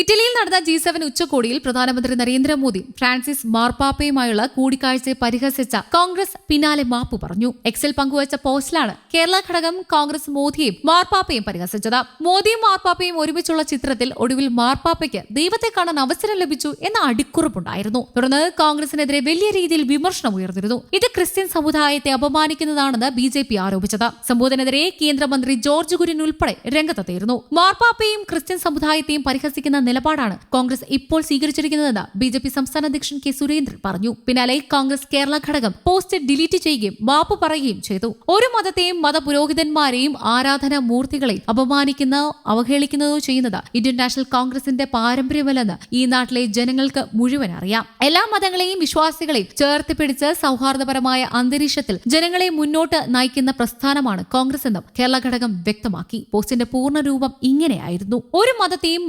ഇറ്റലിയിൽ നടന്ന G seven ഉച്ചകോടിയിൽ പ്രധാനമന്ത്രി നരേന്ദ്രമോദി ഫ്രാൻസിസ് മാർപ്പാപ്പയുമായുള്ള കൂടിക്കാഴ്ചയെ പരിഹസിച്ച കോൺഗ്രസ് പിന്നാലെ മാപ്പ് പറഞ്ഞു. എക്സിൽ പങ്കുവച്ച പോസ്റ്റിലാണ് കേരള ഘടകം കോൺഗ്രസ് മോദിയും മാർപ്പാപ്പയും പരിഹസിച്ചത്. മോദിയും മാർപ്പാപ്പയും ഒരുമിച്ചുള്ള ചിത്രത്തിൽ ഒടുവിൽ മാർപ്പാപ്പയ്ക്ക് ദൈവത്തെ കാണാൻ അവസരം ലഭിച്ചു എന്ന അടിക്കുറിപ്പുണ്ടായിരുന്നു. തുടർന്ന് കോൺഗ്രസിനെതിരെ വലിയ രീതിയിൽ വിമർശനം ഉയർന്നിരുന്നു. ഇത് ക്രിസ്ത്യൻ സമുദായത്തെ അപമാനിക്കുന്നതാണെന്ന് ബി ജെ പി ആരോപിച്ചത്. സംഭവത്തിനെതിരെ കേന്ദ്രമന്ത്രി ജോർജ് കുര്യൻ ഉൾപ്പെടെ രംഗത്തെത്തിയിരുന്നു. മാർപ്പാപ്പയും ക്രിസ്ത്യൻ സമുദായത്തെയും പരിഹസിക്കുന്ന നിലപാടാണ് കോൺഗ്രസ് ഇപ്പോൾ സ്വീകരിച്ചിരിക്കുന്നതെന്ന് ബി ജെ പി സംസ്ഥാന അധ്യക്ഷൻ കെ സുരേന്ദ്രൻ പറഞ്ഞു. പിന്നാലെ കോൺഗ്രസ് കേരള ഘടകം പോസ്റ്റ് ഡിലീറ്റ് ചെയ്യുകയും മാപ്പ് പറയുകയും ചെയ്തു. ഒരു മതത്തെയും മതപുരോഹിതന്മാരെയും ആരാധന മൂർത്തികളെ അപമാനിക്കുന്ന അവഹേളിക്കുന്നതോ ചെയ്യുന്നത് ഇന്ത്യൻ നാഷണൽ കോൺഗ്രസിന്റെ പാരമ്പര്യമല്ലെന്ന് ഈ നാട്ടിലെ ജനങ്ങൾക്ക് മുഴുവൻ അറിയാം. എല്ലാ മതങ്ങളെയും വിശ്വാസികളെയും ചേർത്ത് പിടിച്ച് സൗഹാർദ്ദപരമായ അന്തരീക്ഷത്തിൽ ജനങ്ങളെ മുന്നോട്ട് നയിക്കുന്ന പ്രസ്ഥാനമാണ് കോൺഗ്രസ് എന്നും കേരള ഘടകം വ്യക്തമാക്കി. പോസ്റ്റിന്റെ പൂർണ രൂപം ഇങ്ങനെയായിരുന്നു. ഒരു മതത്തെയും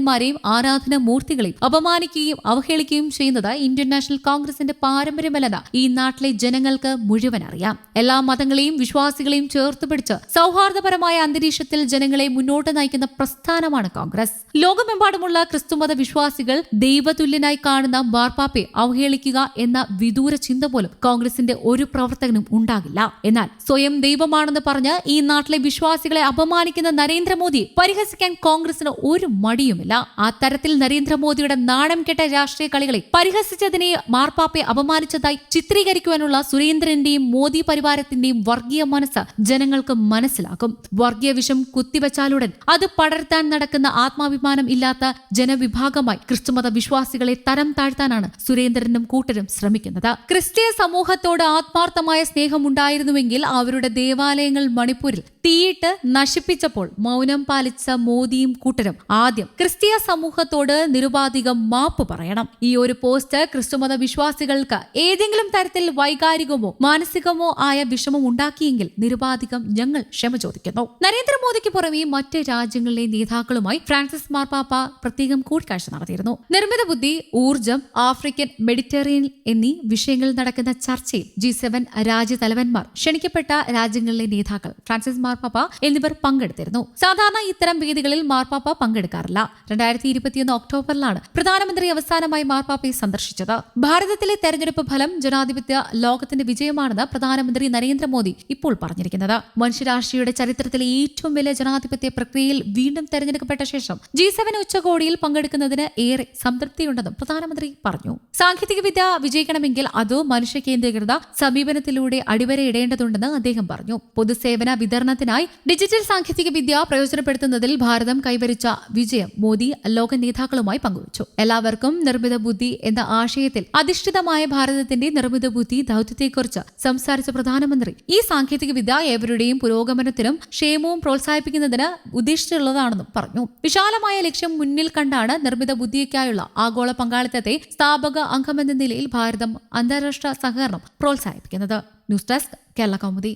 മതപുരോഹിതന്മാരെയും ആരാധന മൂർത്തികളെയും അപമാനിക്കുകയും അവഹേളിക്കുകയും ചെയ്യുന്നത് ഇന്ത്യൻ നാഷണൽ കോൺഗ്രസിന്റെ പാരമ്പര്യമല്ലെന്ന് ഈ നാട്ടിലെ ജനങ്ങൾക്ക് മുഴുവൻ അറിയാം. എല്ലാ മതങ്ങളെയും വിശ്വാസികളെയും ചേർത്ത് പിടിച്ച് സൗഹാർദ്ദപരമായ അന്തരീക്ഷത്തിൽ ജനങ്ങളെ മുന്നോട്ട് നയിക്കുന്ന പ്രസ്ഥാനമാണ് കോൺഗ്രസ്. ലോകമെമ്പാടുമുള്ള ക്രിസ്തുമത വിശ്വാസികൾ ദൈവതുല്യനായി കാണുന്ന മാർപ്പാപ്പയെ അവഹേളിക്കുക എന്ന വിദൂര ചിന്ത പോലും കോൺഗ്രസിന്റെ ഒരു പ്രവർത്തകനും ഉണ്ടാകില്ല. എന്നാൽ സ്വയം ദൈവമാണെന്ന് പറഞ്ഞ് ഈ നാട്ടിലെ വിശ്വാസികളെ അപമാനിക്കുന്ന നരേന്ദ്രമോദിയെ പരിഹസിക്കാൻ കോൺഗ്രസിന് ഒരു മടിയുമില്ല. ആ തരത്തിൽ നരേന്ദ്രമോദിയുടെ നാണം കെട്ട രാഷ്ട്രീയ കളികളെ പരിഹസിച്ചതിനെ മാർപ്പാപ്പയെ അപമാനിച്ചതായി ചിത്രീകരിക്കുവാനുള്ള സുരേന്ദ്രന്റെയും മോദി പരിവാരത്തിന്റെയും വർഗീയ മനസ്സ് ജനങ്ങൾക്ക് മനസ്സിലാകും വർഗീയ വിഷം കുത്തിവച്ചാലുടൻ അത് പടർത്താൻ നടക്കുന്ന ആത്മാഭിമാനം ഇല്ലാത്ത ജനവിഭാഗമായി ക്രിസ്തുമത വിശ്വാസികളെ തരം താഴ്ത്താനാണ് സുരേന്ദ്രനും കൂട്ടരും ശ്രമിക്കുന്നത്. ക്രിസ്തീയ സമൂഹത്തോട് ആത്മാർത്ഥമായ സ്നേഹമുണ്ടായിരുന്നുവെങ്കിൽ അവരുടെ ദേവാലയങ്ങൾ മണിപ്പൂരിൽ തീയിട്ട് നശിപ്പിച്ചപ്പോൾ മൗനം പാലിച്ച മോദിയും കൂട്ടരും ആദ്യം ക്രിസ്തീയ സമൂഹത്തോട് നിരുപാധികം മാപ്പ് പറയണം. ഈ ഒരു പോസ്റ്റ് ക്രിസ്തുമത വിശ്വാസികൾക്ക് ഏതെങ്കിലും തരത്തിൽ വൈകാരികമോ മാനസികമോ ആയ വിഷമം ഉണ്ടാക്കിയെങ്കിൽ നിരുപാധികം ഞങ്ങൾ ക്ഷമ ചോദിക്കുന്നു. നരേന്ദ്രമോദിക്ക് പുറമെ മറ്റ് രാജ്യങ്ങളിലെ നേതാക്കളുമായി ഫ്രാൻസിസ് മാർപ്പാപ്പ പ്രത്യേകം കൂടിക്കാഴ്ച നടത്തിയിരുന്നു. നിർമ്മിത ബുദ്ധി ഊർജം ആഫ്രിക്കൻ മെഡിറ്ററേനിയൻ എന്നീ വിഷയങ്ങളിൽ നടക്കുന്ന ചർച്ചയിൽ ജി സെവൻ രാജ്യതലവന്മാർ ക്ഷണിക്കപ്പെട്ട രാജ്യങ്ങളിലെ നേതാക്കൾ ഫ്രാൻസിസ് മാർപ്പാപ്പ എന്നിവർ പങ്കെടുത്തിരുന്നു. സാധാരണ ഇത്തരം വേദികളിൽ മാർപ്പാപ്പ പങ്കെടുക്കാറില്ല. രണ്ടായിരത്തി ഇരുപത്തിയൊന്ന് ഒക്ടോബറിലാണ് പ്രധാനമന്ത്രി അവസാനമായി മാർപ്പാപ്പയെ സന്ദർശിച്ചത്. ഭാരതത്തിലെ തെരഞ്ഞെടുപ്പ് ഫലം ജനാധിപത്യ ലോകത്തിന്റെ വിജയമാണെന്ന് പ്രധാനമന്ത്രി നരേന്ദ്രമോദി ഇപ്പോൾ പറഞ്ഞിരിക്കുന്നത്. മനുഷ്യരാശിയുടെ ചരിത്രത്തിലെ ഏറ്റവും വലിയ ജനാധിപത്യ പ്രക്രിയയിൽ വീണ്ടും തെരഞ്ഞെടുക്കപ്പെട്ട ശേഷം ജി സെവൻ ഉച്ചകോടിയിൽ പങ്കെടുക്കുന്നതിന് ഏറെ സംതൃപ്തിയുണ്ടെന്നും പ്രധാനമന്ത്രി പറഞ്ഞു. സാങ്കേതിക വിദ്യ വിജയിക്കണമെങ്കിൽ അത് മനുഷ്യ കേന്ദ്രീകൃത സമീപനത്തിലൂടെ അടിവരയിടേണ്ടതുണ്ടെന്ന് അദ്ദേഹം പറഞ്ഞു. പൊതുസേവന വിതരണത്തിനായി ഡിജിറ്റൽ സാങ്കേതിക വിദ്യ പ്രയോജനപ്പെടുത്തുന്നതിൽ ഭാരതം കൈവരിച്ച വിജയം മോദി ലോക നേതാക്കളുമായി പങ്കുവച്ചു. എല്ലാവർക്കും നിർമ്മിത ബുദ്ധി എന്ന ആശയത്തിൽ അധിഷ്ഠിതമായ ഭാരതത്തിന്റെ നിർമ്മിത ബുദ്ധി ദൗത്യത്തെക്കുറിച്ച് സംസാരിച്ച പ്രധാനമന്ത്രി. ഈ സാങ്കേതിക വിദ്യ ഏവരുടെയും പുരോഗമനത്തിനും ക്ഷേമവും പ്രോത്സാഹിപ്പിക്കുന്നതിന് ഉദ്ദേശിച്ചുള്ളതാണെന്നും പറഞ്ഞു. വിശാലമായ ലക്ഷ്യം മുന്നിൽ കണ്ടാണ് നിർമ്മിത ബുദ്ധിക്കായുള്ള ആഗോള പങ്കാളിത്തത്തെ സ്ഥാപക അംഗമെന്ന നിലയിൽ ഭാരതം അന്താരാഷ്ട്ര സഹകരണം പ്രോത്സാഹിപ്പിക്കുന്നത്. News desk Kerala Kaumudi.